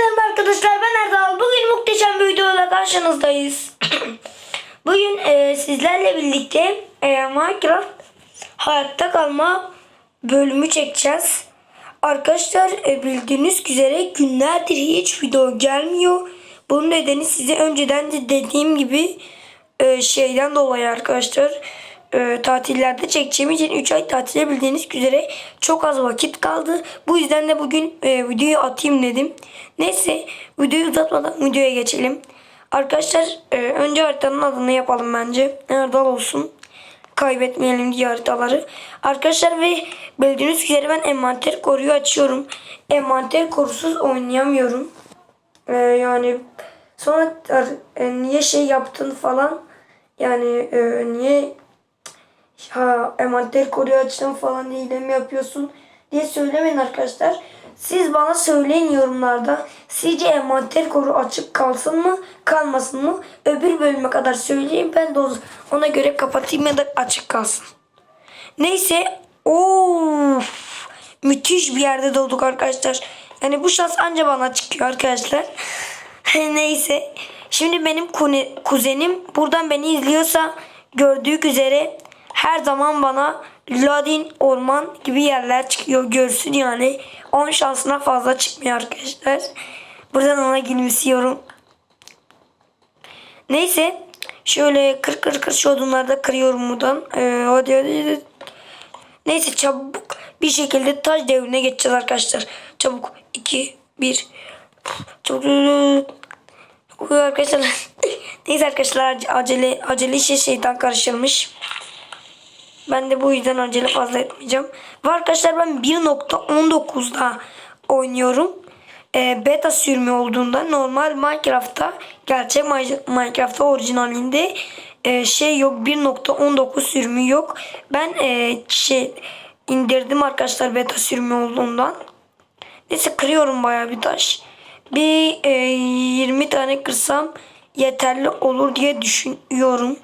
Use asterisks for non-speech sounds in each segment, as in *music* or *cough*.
merhaba arkadaşlar ben Erdal. Bugün muhteşem bir videoyla karşınızdayız. *clears throat* Bugün e, sizlerle birlikte e, Minecraft hayatta kalma bölümü çekeceğiz. Arkadaşlar e, bildiğiniz üzere günlerdir hiç video gelmiyor. Bunun nedeni size önceden de dediğim gibi e, şeyden dolayı arkadaşlar e, tatillerde çekeceğim için 3 ay tatile bildiğiniz üzere çok az vakit kaldı. Bu yüzden de bugün e, videoyu atayım dedim. Neyse videoyu uzatmadan videoya geçelim. Arkadaşlar e, önce haritanın adını yapalım bence. Erdal olsun. Kaybetmeyelim diye haritaları. Arkadaşlar ve bildiğiniz üzere ben envanter koruyu açıyorum. Envanter korusuz oynayamıyorum. E, yani sonra e, niye şey yaptın falan yani e, niye ha envanter koruyu açtın falan diye mi yapıyorsun diye söylemeyin arkadaşlar. Siz bana söyleyin yorumlarda. Sizce envanter koru açık kalsın mı kalmasın mı? Öbür bölüme kadar söyleyeyim ben de ona göre kapatayım ya da açık kalsın. Neyse. Of. Müthiş bir yerde doğduk arkadaşlar. Yani bu şans anca bana çıkıyor arkadaşlar. *laughs* Neyse. Şimdi benim kuzenim buradan beni izliyorsa gördüğü üzere her zaman bana Ladin orman gibi yerler çıkıyor. Görsün yani. 10 şansına fazla çıkmıyor arkadaşlar. Buradan ona gülümsüyorum. Neyse. Şöyle kır kır kır şu odunları da kırıyorum buradan. Ee, hadi hadi. hadi. Neyse çabuk bir şekilde taş devrine geçeceğiz arkadaşlar. Çabuk 2 1 Çabuk arkadaşlar. *laughs* Neyse arkadaşlar acele acele işe şeytan karışırmış. Ben de bu yüzden acele fazla etmeyeceğim. Ve arkadaşlar ben 1.19'da oynuyorum. Ee, beta sürümü olduğunda normal Minecraft'ta gerçek Minecraft'ta orijinalinde e, şey yok 1.19 sürümü yok. Ben e, şey indirdim arkadaşlar beta sürümü olduğundan. Neyse kırıyorum bayağı bir taş. Bir e, 20 tane kırsam yeterli olur diye düşünüyorum.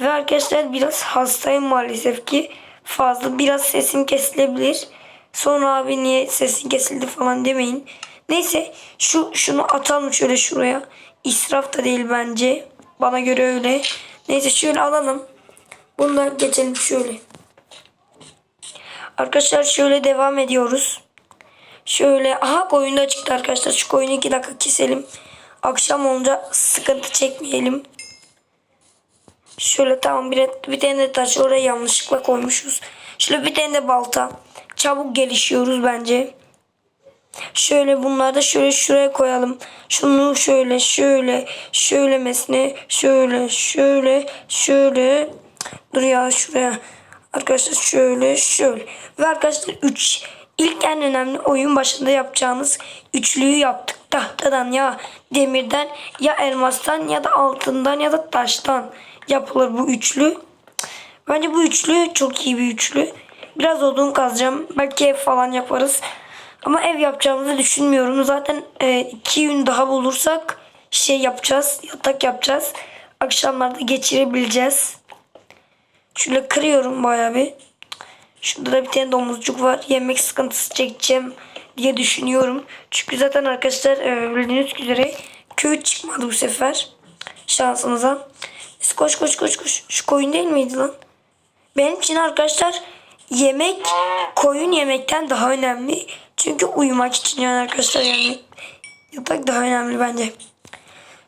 Ve arkadaşlar biraz hastayım maalesef ki. Fazla biraz sesim kesilebilir. Sonra abi niye sesin kesildi falan demeyin. Neyse şu şunu atalım şöyle şuraya. İsraf da değil bence. Bana göre öyle. Neyse şöyle alalım. Bundan geçelim şöyle. Arkadaşlar şöyle devam ediyoruz. Şöyle aha koyun da çıktı arkadaşlar. Şu koyunu 2 dakika keselim. Akşam olunca sıkıntı çekmeyelim. Şöyle tamam bir, bir tane de taş oraya yanlışlıkla koymuşuz. Şöyle bir tane de balta. Çabuk gelişiyoruz bence. Şöyle bunları da şöyle şuraya koyalım. Şunu şöyle şöyle şöylemesine şöyle şöyle şöyle. Dur ya şuraya. Arkadaşlar şöyle şöyle. Ve arkadaşlar 3 ilk en önemli oyun başında yapacağınız üçlüyü yaptık. Tahtadan ya demirden ya elmastan ya da altından ya da taştan yapılır bu üçlü. Bence bu üçlü çok iyi bir üçlü. Biraz odun kazacağım. Belki ev falan yaparız. Ama ev yapacağımızı düşünmüyorum. Zaten e, iki gün daha bulursak şey yapacağız. Yatak yapacağız. Akşamlarda geçirebileceğiz. Şöyle kırıyorum bayağı bir. Şurada da bir tane domuzcuk var. Yemek sıkıntısı çekeceğim diye düşünüyorum. Çünkü zaten arkadaşlar e, bildiğiniz üzere köy çıkmadı bu sefer. Şansımıza. Neyse, koş koş koş koş. Şu koyun değil miydi lan? Benim için arkadaşlar yemek koyun yemekten daha önemli. Çünkü uyumak için yani arkadaşlar yani yatak daha önemli bence.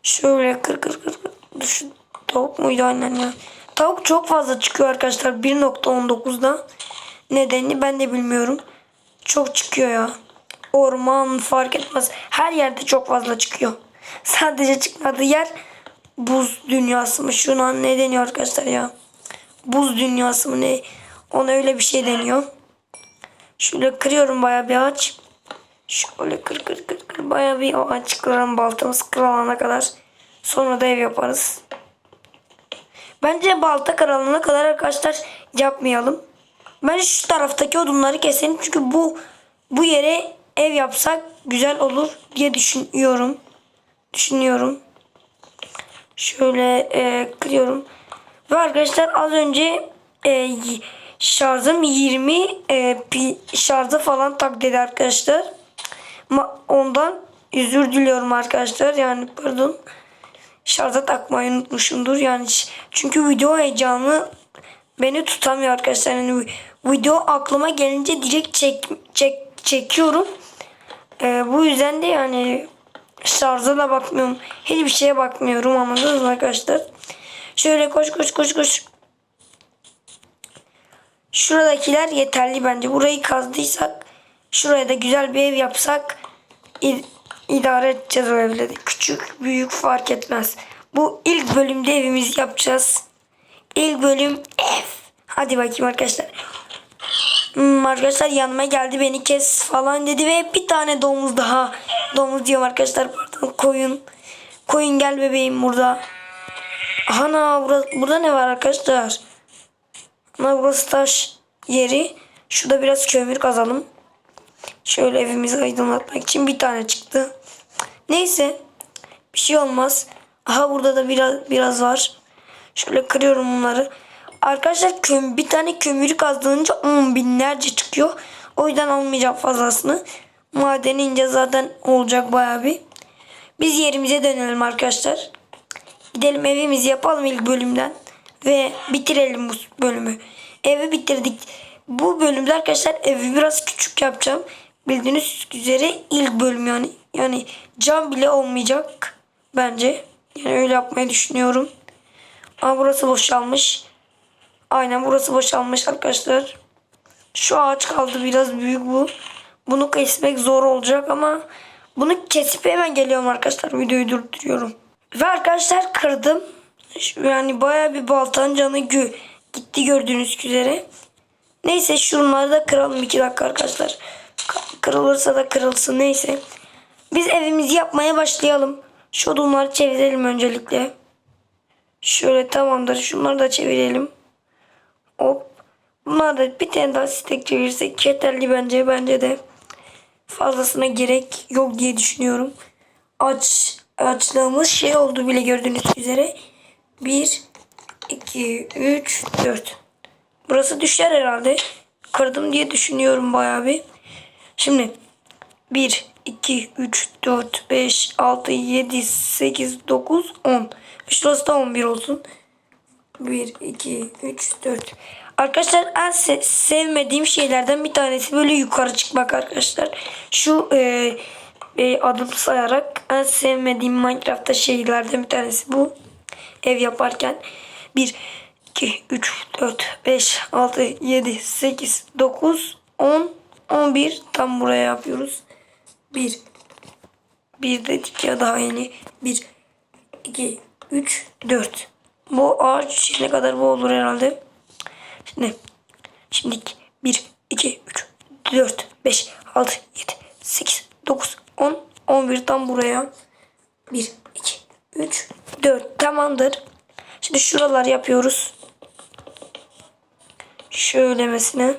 Şöyle kır kır kır kır. Şu tavuk muydu aynen ya. Tavuk çok fazla çıkıyor arkadaşlar 1.19'da. Nedeni ben de bilmiyorum. Çok çıkıyor ya. Orman fark etmez. Her yerde çok fazla çıkıyor. Sadece çıkmadığı yer buz dünyası mı? Şuna ne deniyor arkadaşlar ya? Buz dünyası mı ne? Ona öyle bir şey deniyor. Şöyle kırıyorum baya bir ağaç. Şöyle kır kır kır kır baya bir o ağaç kırarım baltamız kırılana kadar. Sonra da ev yaparız. Bence balta kırılana kadar arkadaşlar yapmayalım. Bence şu taraftaki odunları keselim. Çünkü bu bu yere ev yapsak güzel olur diye düşünüyorum. Düşünüyorum. Şöyle e, kırıyorum. Ve arkadaşlar az önce e, şarjım 20 e, pi, şarjı falan tak dedi arkadaşlar. Ma, ondan özür diliyorum arkadaşlar. Yani pardon. Şarja takmayı unutmuşumdur. Yani çünkü video heyecanı beni tutamıyor arkadaşlar. Yani vi- video aklıma gelince direkt çek, çek çekiyorum. Ee, bu yüzden de yani şarja da bakmıyorum. Hiçbir şeye bakmıyorum anladınız mı arkadaşlar? Şöyle koş koş koş koş. Şuradakiler yeterli bence. Burayı kazdıysak şuraya da güzel bir ev yapsak idare edeceğiz o evleri. Küçük büyük fark etmez. Bu ilk bölümde evimizi yapacağız. İlk bölüm ev. Hadi bakayım arkadaşlar. Hmm, arkadaşlar yanıma geldi beni kes falan dedi ve bir tane domuz daha. Domuz diyorum arkadaşlar pardon koyun. Koyun gel bebeğim burada. Ana burada, burada ne var arkadaşlar? Ana burası taş yeri. Şurada biraz kömür kazalım. Şöyle evimizi aydınlatmak için bir tane çıktı. Neyse. Bir şey olmaz. Aha burada da biraz biraz var. Şöyle kırıyorum bunları. Arkadaşlar köm bir tane kömürü kazdığınca on binlerce çıkıyor. O yüzden almayacağım fazlasını. Maden ince zaten olacak bayağı bir. Biz yerimize dönelim arkadaşlar. Gidelim evimizi yapalım ilk bölümden. Ve bitirelim bu bölümü. Evi bitirdik. Bu bölümde arkadaşlar evi biraz küçük yapacağım. Bildiğiniz üzere ilk bölüm yani. Yani cam bile olmayacak bence. Yani öyle yapmayı düşünüyorum. Ama burası boşalmış. Aynen burası boşalmış arkadaşlar. Şu ağaç kaldı biraz büyük bu. Bunu kesmek zor olacak ama bunu kesip hemen geliyorum arkadaşlar. Videoyu durduruyorum. Ve arkadaşlar kırdım. Yani baya bir baltanın canı gö gitti gördüğünüz üzere. Neyse şunları da kıralım 2 dakika arkadaşlar. Kırılırsa da kırılsın neyse. Biz evimizi yapmaya başlayalım. Şu odunları çevirelim öncelikle. Şöyle tamamdır. Şunları da çevirelim. Hop. Bunlar da bir tane daha stek çevirsek yeterli bence. Bence de fazlasına gerek yok diye düşünüyorum. Aç açlığımız şey oldu bile gördüğünüz üzere. 1 2 3 4. Burası düşer herhalde. Kırdım diye düşünüyorum bayağı bir. Şimdi 1 2 3 4 5 6 7 8 9 10. Şurası da 11 olsun. 1, 2, 3, 4. Arkadaşlar en se- sevmediğim şeylerden bir tanesi böyle yukarı çıkmak arkadaşlar. Şu e, e, adım sayarak en sevmediğim Minecraft'ta şeylerden bir tanesi bu. Ev yaparken 1, 2, 3, 4, 5, 6, 7, 8, 9, 10, 11 tam buraya yapıyoruz. 1, 1 dedik ya daha yeni. 1, 2, 3, 4. Bu ağaç ne kadar bu olur herhalde. Şimdi şimdi 1, 2, 3, 4, 5, 6, 7, 8, 9, 10, 11 tam buraya. 1, 2, 3, 4 tamamdır. Şimdi şuralar yapıyoruz. Şöylemesine.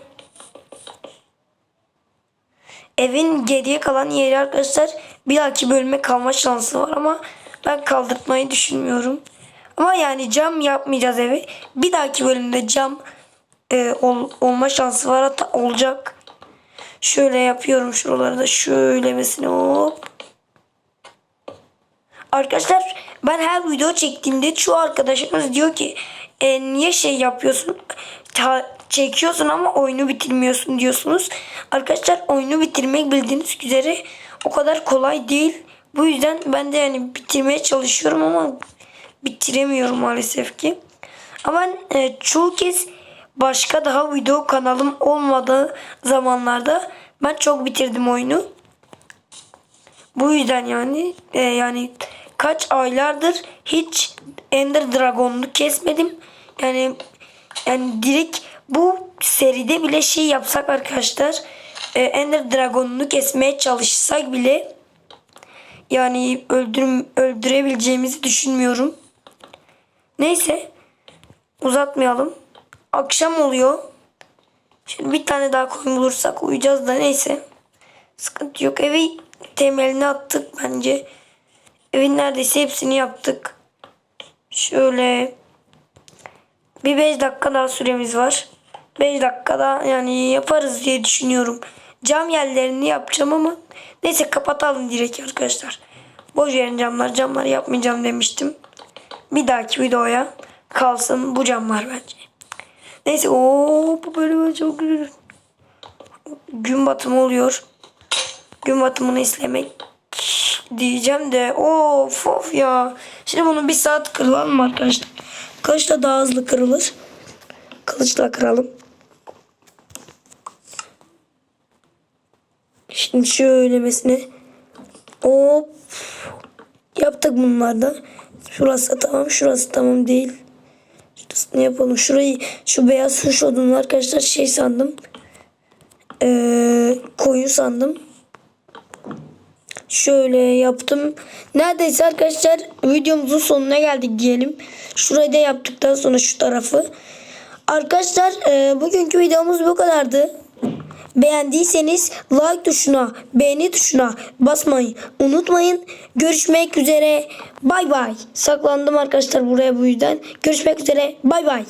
Evin geriye kalan yeri arkadaşlar bir dahaki bölüme kalma şansı var ama ben kaldırtmayı düşünmüyorum. Ama yani cam yapmayacağız evi. Bir dahaki bölümde cam e, ol- olma şansı var hatta olacak. Şöyle yapıyorum şuraları da şöylemesine hop. Arkadaşlar ben her video çektiğimde şu arkadaşımız diyor ki e, niye şey yapıyorsun Ta- çekiyorsun ama oyunu bitirmiyorsun diyorsunuz. Arkadaşlar oyunu bitirmek bildiğiniz üzere o kadar kolay değil. Bu yüzden ben de yani bitirmeye çalışıyorum ama bitiremiyorum maalesef ki. Ama e, çoğu kez başka daha video kanalım olmadığı zamanlarda ben çok bitirdim oyunu. Bu yüzden yani e, yani kaç aylardır hiç Ender Dragon'u kesmedim. Yani yani direkt bu seride bile şey yapsak arkadaşlar e, Ender Dragon'unu kesmeye çalışsak bile yani öldür öldürebileceğimizi düşünmüyorum. Neyse uzatmayalım. Akşam oluyor. Şimdi bir tane daha koyun bulursak uyuyacağız da neyse. Sıkıntı yok. Evi temelini attık bence. Evin neredeyse hepsini yaptık. Şöyle bir 5 dakika daha süremiz var. 5 dakikada yani yaparız diye düşünüyorum. cam yerlerini yapacağım ama neyse kapatalım direkt arkadaşlar. Boş verin camlar. Camlar yapmayacağım demiştim. Bir dahaki videoya kalsın bu camlar bence. Neyse o bu bölüm çok güzel. Gün batımı oluyor. Gün batımını izlemek diyeceğim de of of ya. Şimdi bunu bir saat kıralım mı arkadaşlar? Kılıçla daha hızlı kırılır. Kılıçla kıralım. Şimdi şöylemesine hop yaptık bunlarda. Şurası tamam şurası tamam değil. Şurasını yapalım. Şurayı şu beyaz huş odunu arkadaşlar şey sandım. Ee, koyu sandım. Şöyle yaptım. Neredeyse arkadaşlar videomuzun sonuna geldik diyelim. Şurayı da yaptıktan sonra şu tarafı. Arkadaşlar e, bugünkü videomuz bu kadardı. Beğendiyseniz like tuşuna, beğeni tuşuna basmayı unutmayın. Görüşmek üzere. Bay bay. Saklandım arkadaşlar buraya bu yüzden. Görüşmek üzere. Bay bay.